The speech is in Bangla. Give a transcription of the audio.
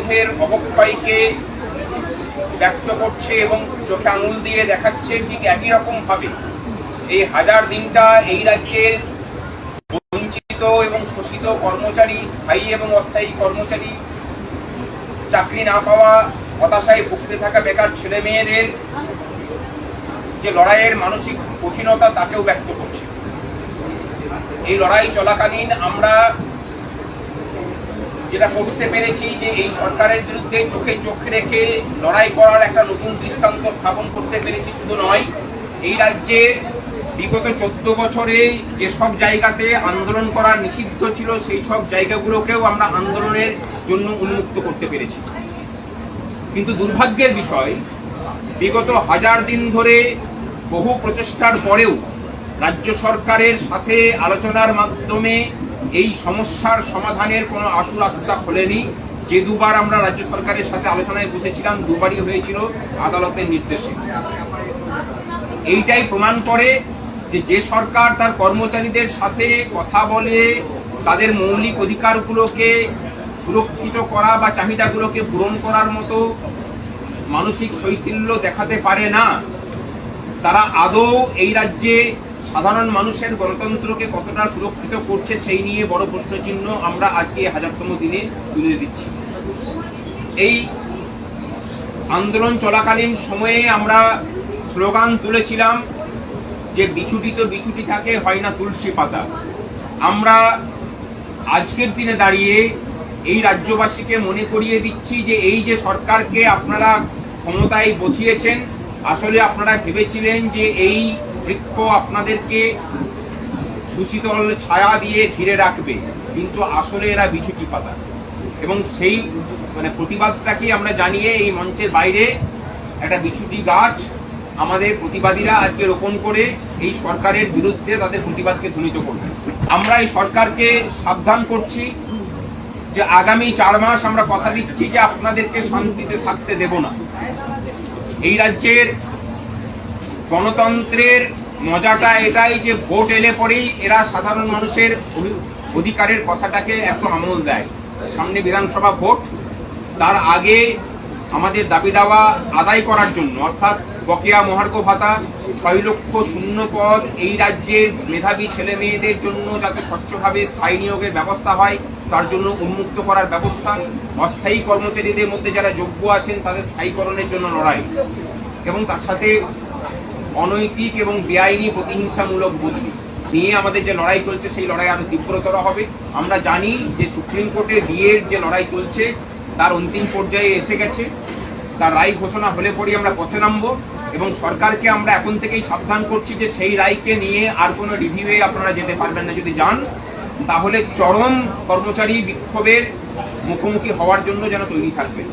বিরোধের অবক্ষয়কে ব্যক্ত করছে এবং চোখে আঙুল দিয়ে দেখাচ্ছে ঠিক একই রকম ভাবে এই হাজার দিনটা এই রাজ্যের বঞ্চিত এবং শোষিত কর্মচারী, স্থায়ী এবং অস্থায়ী কর্মচারী, চাকরি না পাওয়া, হতাশায় ভুগতে থাকা বেকার ছেলে মেয়েদের যে লড়াইয়ের মানসিক কঠিনতা তাকেও ব্যক্ত করছে। এই লড়াই চলাকালীন আমরা যেটা করতে পেরেছি যে এই সরকারের বিরুদ্ধে চোখে চোখ রেখে লড়াই করার একটা নতুন দৃষ্টান্ত স্থাপন করতে পেরেছি শুধু নয়, এই রাজ্যে বিগত চোদ্দ বছরে যেসব জায়গাতে আন্দোলন করা নিষিদ্ধ ছিল, সেই সব জায়গাগুলোকেও আমরা আন্দোলনের জন্য উন্মুক্ত করতে পেরেছি। কিন্তু দুর্ভাগ্যের বিষয়, বিগত হাজার দিন ধরে বহু প্রচেষ্টার পরেও রাজ্য সরকারের সাথে আলোচনার মাধ্যমে এই সমস্যার সমাধানের কোনো আশু রাস্তা খোলেনি। যে দুবার আমরা রাজ্য সরকারের সাথে আলোচনায় বসেছিলাম, দুবারই হয়েছিল আদালতের নির্দেশে। এইটাই প্রমাণ করে যে যে সরকার তার কর্মচারীদের সাথে কথা বলে, তাদের মৌলিক অধিকারগুলোকে সুরক্ষিত করা বা চাহিদাগুলোকে পূরণ করার মতো মানসিক শৈথিল্য দেখাতে পারে না। তারা আদৌ এই রাজ্যে সাধারণ মানুষের গণতন্ত্রকে কতটা সুরক্ষিত করছে সেই নিয়ে বড় প্রশ্নচিহ্ন আমরা আজকে হাজারতম দিনে তুলে দিচ্ছি এই আন্দোলন চলাকালীন সময়ে আমরা স্লোগান তুলেছিলাম যে বিছুটি তো বিছুটি থাকে, হয় না তুলসী পাতা। আমরা আজকের দিনে দাঁড়িয়ে এই রাজ্যবাসীকে মনে করিয়ে দিচ্ছি যে এই যে সরকারকে আপনারা ক্ষমতায় বসিয়েছেন, আসলে আপনারা ভেবেছিলেন যে এই বৃক্ষ আপনাদেরকে সুশীতল ছায়া দিয়ে ঘিরে রাখবে, কিন্তু আসলে এরা বিছুটি পাতা। এবং সেই মানে প্রতিবাদটাকে আমরা জানিয়ে এই মঞ্চের বাইরে একটা বিছুটি গাছ আমাদের প্রতিবাদীরা আজকে রোপণ করে এই সরকারের বিরুদ্ধে তাদের প্রতিবাদকে ধ্বনিত করবে। আমরা এই সরকারকে সাবধান করছি যে আগামী চার মাস আমরা কথা দিচ্ছি যে আপনাদেরকে শান্তিতে থাকতে দেব না। এই রাজ্যের গণতন্ত্রের মজাটা এটাই যে ভোট এলে পরেই এরা সাধারণ মানুষের অধিকারের কথাটাকে একটু আমল দেয়। সামনে বিধানসভা ভোট, তার আগে আমাদের দাবি দাওয়া আদায় করার জন্য, অর্থাৎ বকেয়া মহার্ঘ ভাতা, ছয় লক্ষ শূন্য পদ, এই রাজ্যের মেধাবী ছেলে মেয়েদের জন্য যাতে স্বচ্ছভাবে স্থায়ী নিয়োগের ব্যবস্থা হয়, তার জন্য উন্মুক্ত করার ব্যবস্থা। অস্থায়ী কর্মচারীদের মধ্যে যারা যোগ্য আছেন, তাদের স্থায়ীকরণের জন্য লড়াই। এবং তার সাথে অনৈতিক এবং বেআইনি প্রতিহিংসামূলক বদলি। নিয়ে আমাদের যে লড়াই চলছে, সেই লড়াই আরও তীব্রতর হবে। আমরা জানি যে সুপ্রিম কোর্টে বিয়ের যে লড়াই চলছে, তার অন্তিম পর্যায়ে এসে গেছে। তার রায় ঘোষণা হলে পরেই আমরা পথে নামবো এবং সরকারকে আমরা এখন থেকেই সাবধান করছি যে সেই রায়কে নিয়ে আর কোনো রিভিউয়ে আপনারা যেতে পারবেন না। যদি যান, তাহলে চরম কর্মচারী বিক্ষোভের মুখোমুখি হওয়ার জন্য যেন তৈরি থাকবেন